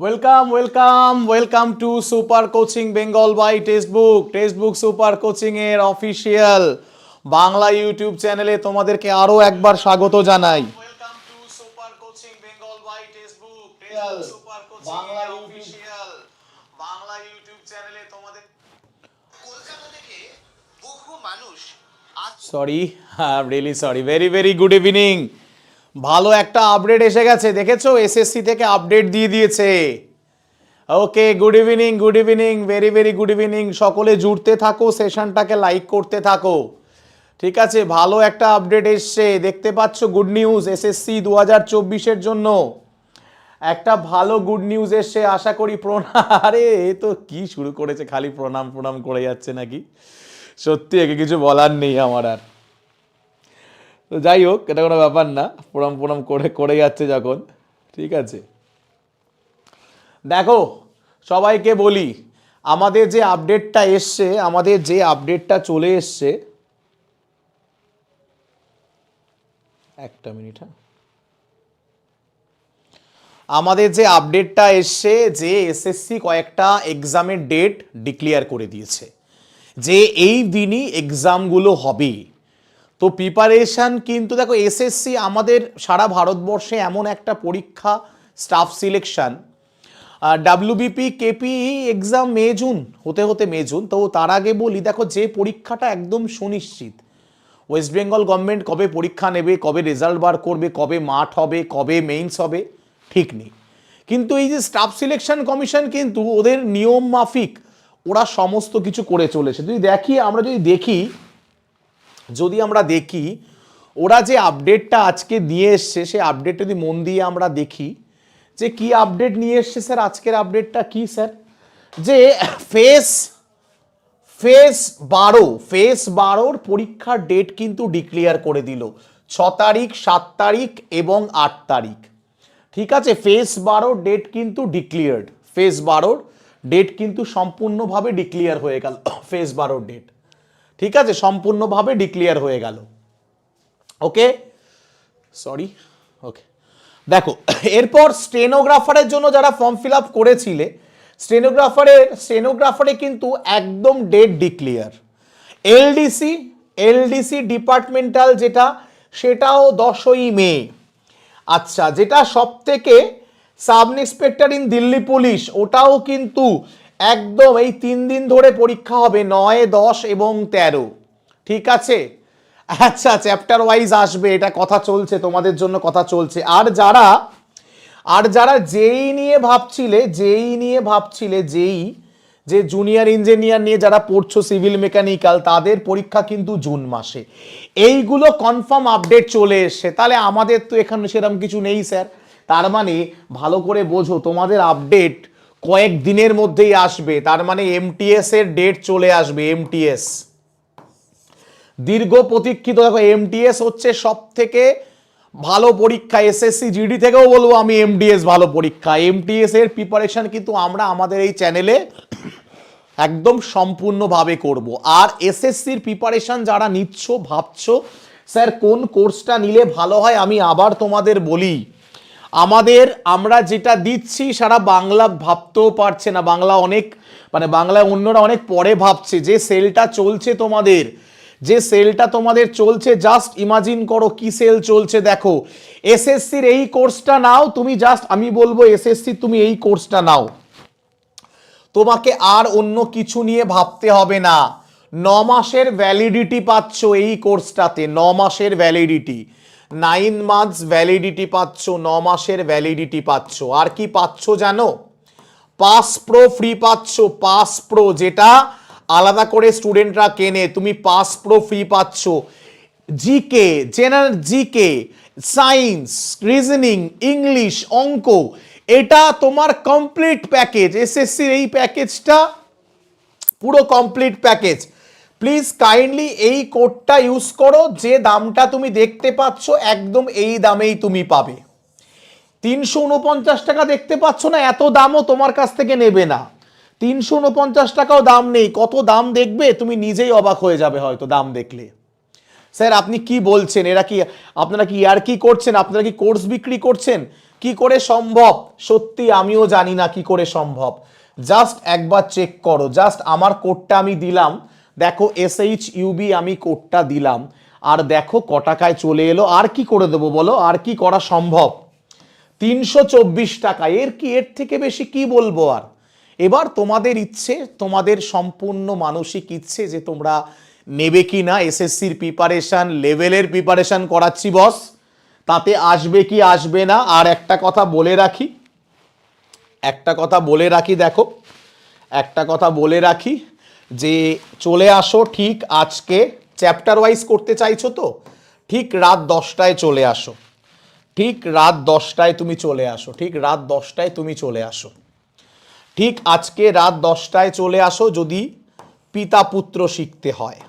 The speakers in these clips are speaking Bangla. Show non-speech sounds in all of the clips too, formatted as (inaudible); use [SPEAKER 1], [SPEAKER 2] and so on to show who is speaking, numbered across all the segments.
[SPEAKER 1] Welcome welcome welcome to super coaching Bengal by textbook textbook super coaching এর অফিসিয়াল বাংলা ইউটিউব চ্যানেলে তোমাদেরকে আরও একবার স্বাগত জানাই। Sorry really sorry very very good evening ভালো একটা আপডেট এসে গেছে, দেখেছ? এসএসসি থেকে আপডেট দিয়ে দিয়েছে। Okay good evening good evening very very good evening সকলে জুড়তে থাকো সেশনটাকে লাইক করতে থাকো। ঠিক আছে, ভালো একটা আপডেট এসছে। দেখতে পাচ্ছ গুড নিউজ এসএসসি দু হাজার চব্বিশের জন্য। একটা ভালো গুড নিউজ এসছে, আশা করি প্রণাম (laughs) আরে, এ তো কি শুরু করেছে? খালি প্রণাম প্রণাম করে যাচ্ছে নাকি? সত্যি একে কিছু বলার নেই আমার আর। তো যাই হোক, এটা কোনো ব্যাপার না। প্রণাম প্রণাম করে করে যাচ্ছে যখন। ঠিক আছে। দেখো, সবাইকে বলি, আমাদের যে আপডেটটা এসছে, আমাদের যে আপডেটটা চলে এসছে, একটা মিনিট হ্যাঁ। আমাদের যে আপডেটটা এসছে, যে এসএসসি কয়েকটা এক্সামের ডেট ডিক্লেয়ার করে দিয়েছে। যে এই দিনই এক্সামগুলো হবে। তো প্রিপারেশান কিন্তু দেখো এসএসসি আমাদের সারা ভারতবর্ষে এমন একটা পরীক্ষা staff selection WBP KP exam May June, হতে হতে মে জুন, তো তার আগে বলি দেখো যে পরীক্ষাটা একদম সুনিশ্চিত। ওয়েস্ট বেঙ্গল গভর্নমেন্ট কবে পরীক্ষা নেবে, কবে রেজাল্ট বার করবে, কবে মাঠ হবে, কবে মেইনস হবে, ঠিক নেই। কিন্তু এই যে স্টাফ সিলেকশন কমিশন কিন্তু ওদের নিয়ম মাফিক, ওরা সমস্ত কিছু করে চলেছে। যদি দেখি, আমরা যদি দেখি যদি আমরা দেখি, ওরা যে আপডেটটা আজকে দিয়ে এসছে সেই আপডেট যদি মন দিয়ে আমরা দেখি, যে কি আপডেট নিয়ে এসছে স্যার আজকের আপডেটটা? কি স্যার? যে ফেস ফেস বারো ফেস বারোর পরীক্ষার ডেট কিন্তু ডিক্লেয়ার করে দিল। ছ তারিখ, সাত তারিখ এবং আট তারিখ। ঠিক আছে? ফেস বারোর ডেট কিন্তু ডিক্লিয়ার্ড ফেস বারোর ডেট কিন্তু সম্পূর্ণভাবে ডিক্লিয়ার হয়ে গেল। ফেস বারোর ডেট ঠিক আছে? সম্পূর্ণভাবে ডিক্লিয়ার হয়ে গেল। ওকে সরি ওকে দেখো, এরপর স্টেনোগ্রাফারের জন্য যারা ফর্ম ফিল আপ করেছিলে স্টেনোগ্রাফারের স্টেনোগ্রাফারে কিন্তু একদম date declare LDC LDC departmental যেটা, সেটাও দশই মে। আচ্ছা যেটা সব থেকে sub inspector in Delhi police, ওটাও কিন্তু একদম এই তিন দিন ধরে পরীক্ষা হবে নয়, দশ এবং তেরো। ঠিক আছে? আচ্ছা চ্যাপ্টার ওয়াইজ আসবে, এটা কথা চলছে, তোমাদের জন্য কথা চলছে। আর যারা আর যারা যেই নিয়ে ভাবছিলে, যেই নিয়ে ভাবছিলে, যেই, যে জুনিয়র ইঞ্জিনিয়ার নিয়ে যারা পড়ছো সিভিল মেকানিক্যাল তাদের পরীক্ষা কিন্তু জুন মাসে। এইগুলো কনফার্ম আপডেট চলে এসছে। তাহলে আমাদের তো এখানে সেরকম কিছু নেই স্যার তার মানে ভালো করে বোঝো, তোমাদের আপডেট কয়েক দিনের মধ্যেই আসবে, তার মানে এমটিএস এর ডেট চলে আসবে এমটিএস দীর্ঘ প্রতীক্ষিত, দেখো এমটিএস হচ্ছে সব থেকে ভালো পরীক্ষা এসএসসি জিডি থেকেও বলব আমি এমডিএস ভালো পরীক্ষা। এমটিএস এর প্রিপারেশন কিন্তু আমরা আমাদের এই চ্যানেলে একদম সম্পূর্ণভাবে করব। আর এসএসসির প্রিপারেশন যারা নিচ্ছ, ভাবছ, স্যার, কোন কোর্সটা নিলে ভালো হয়, আমি আবার তোমাদের বলি। আমাদের আমরা যেটা দিচ্ছি, সারা বাংলা ভাবতেও পারছে না। বাংলা অনেক মানে বাংলায় অন্যরা অনেক পরে ভাবছে, যে সেলটা চলছে তোমাদের, যে সেলটা তোমাদের চলছে জাস্ট ইমাজিন করো কি সেল চলছে, দেখো। এসএসসির এই কোর্সটা নাও, তুমি জাস্ট আমি বলব এসএসসি, তুমি এই কোর্সটা নাও। তোমাকে আর অন্য কিছু নিয়ে ভাবতে হবে না। ন মাসের ভ্যালিডিটি পাচ্ছ এই কোর্সটাতে, ন মাসের ভ্যালিডিটি নাইন মান্থস ভ্যালিডিটি পাচ্ছ, ন মাসের ভ্যালিডিটি পাচ্ছ। আর কি পাচ্ছ জানো? পাস প্রো ফ্রি পাচ্ছ পাস প্রো যেটা আলাদা করে স্টুডেন্টরা কেনে, তুমি পাস প্রো ফ্রি পাচ্ছ। GK general GK science reasoning English অঙ্ক, এটা তোমার কমপ্লিট প্যাকেজ এসএসসির এই প্যাকেজটা পুরো কমপ্লিট প্যাকেজ প্লিজ কাইন্ডলি এই কোডটা ইউজ করো, যে দামটা তুমি দেখতে পাচ্ছ, একদম এই দামেই তুমি পাবে। তিনশো উনপঞ্চাশ টাকা দেখতে পাচ্ছ না, এত দামও তোমার কাছ থেকে নেবে না। তিনশো উনপঞ্চাশ টাকাও দাম নেই, কত দাম দেখবে, তুমি নিজেই অবাক হয়ে যাবে হয়তো দাম দেখলে। স্যার আপনি কি বলছেন? এরা কি, আপনারা কি ইয়ার কি করছেন? আপনারা কি কোর্স বিক্রি করছেন? কি করে সম্ভব? সত্যি আমিও জানি না কি করে সম্ভব। জাস্ট একবার চেক করো জাস্ট আমার কোডটা আমি দিলাম। দেখো এস এইচ ইউবি আমি কোডটা দিলাম। আর দেখো ক টাকায় চলে এলো। আর কি করে দেবো বলো? আর কি করা সম্ভব? তিনশো চব্বিশ টাকা। এর কি, এর থেকে বেশি কি বলব আর? এবার তোমাদের ইচ্ছে, তোমাদের সম্পূর্ণ মানসিক ইচ্ছে যে তোমরা নেবে কি না এসএসসির প্রিপারেশন লেভেলের প্রিপারেশন করাচ্ছি বস তাতে আসবে কি আসবে না? আর একটা কথা বলে রাখি। একটা কথা বলে রাখি, দেখো। একটা কথা বলে রাখি। যে চলে আসো, ঠিক আজকে চ্যাপ্টার ওয়াইজ করতে চাইছো তো, ঠিক রাত দশটায় চলে আসো। ঠিক রাত দশটায় তুমি চলে আসো, ঠিক রাত দশটায় তুমি চলে আসো। ঠিক আজকে রাত দশটায় চলে আসো যদি পিতা পুত্র শিখতে হয়।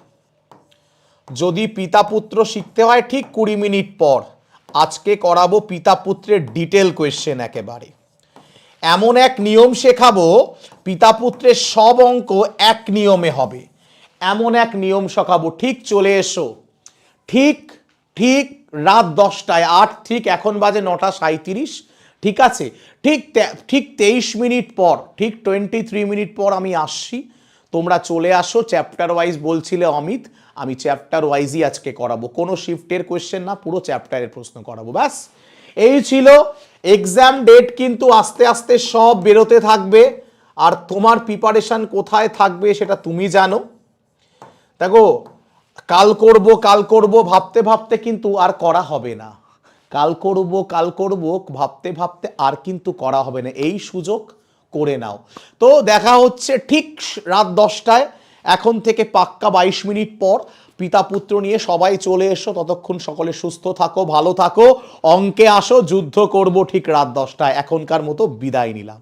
[SPEAKER 1] যদি পিতা পুত্র শিখতে হয়, ঠিক কুড়ি মিনিট পর। আজকে করাবো পিতা পুত্রের ডিটেল কোয়েশ্চেন একেবারে। এমন এক নিয়ম শেখাবো পিতা পুত্রের সব অঙ্ক এক নিয়মে হবে। এমন এক নিয়ম শেখাবো, ঠিক চলে এসো। ঠিক ঠিক রাত দশটায়, আট ঠিক এখন বাজে নটা সাঁত্রিশ ঠিক আছে? ঠিক ঠিক তেইশ মিনিট পর, ঠিক টোয়েন্টি থ্রি মিনিট পর আমি আসছি। তোমরা চলে আসো চ্যাপ্টার ওয়াইজ বলছিলে অমিত, আমি চ্যাপ্টার ওয়াইজই আজকে করাবো। কোনো শিফটের কোয়েশ্চেন না, পুরো চ্যাপ্টারের প্রশ্ন করাবো, ব্যাস। এই ছিল এক্সাম ডেট কিন্তু আস্তে আস্তে সব বেরোতে থাকবে। আর তোমার প্রিপারেশন কোথায় থাকবে সেটা তুমি জানো। দেখো, কাল করব কাল করব ভাবতে ভাবতে কিন্তু আর করা হবে না। কাল করব কাল করব ভাবতে ভাবতে আর কিন্তু করা হবে না। এই সুযোগ করে নাও। তো দেখা হচ্ছে ঠিক রাত দশটায়। এখন থেকে পাক্কা বাইশ মিনিট পর পিতা পুত্র নিয়ে সবাই চলে এসো, ততক্ষণ সকলে সুস্থ থাকো, ভালো থাকো, অঙ্কে আসো, যুদ্ধ করব ঠিক রাত দশটায়। এখনকার মতো বিদায় নিলাম।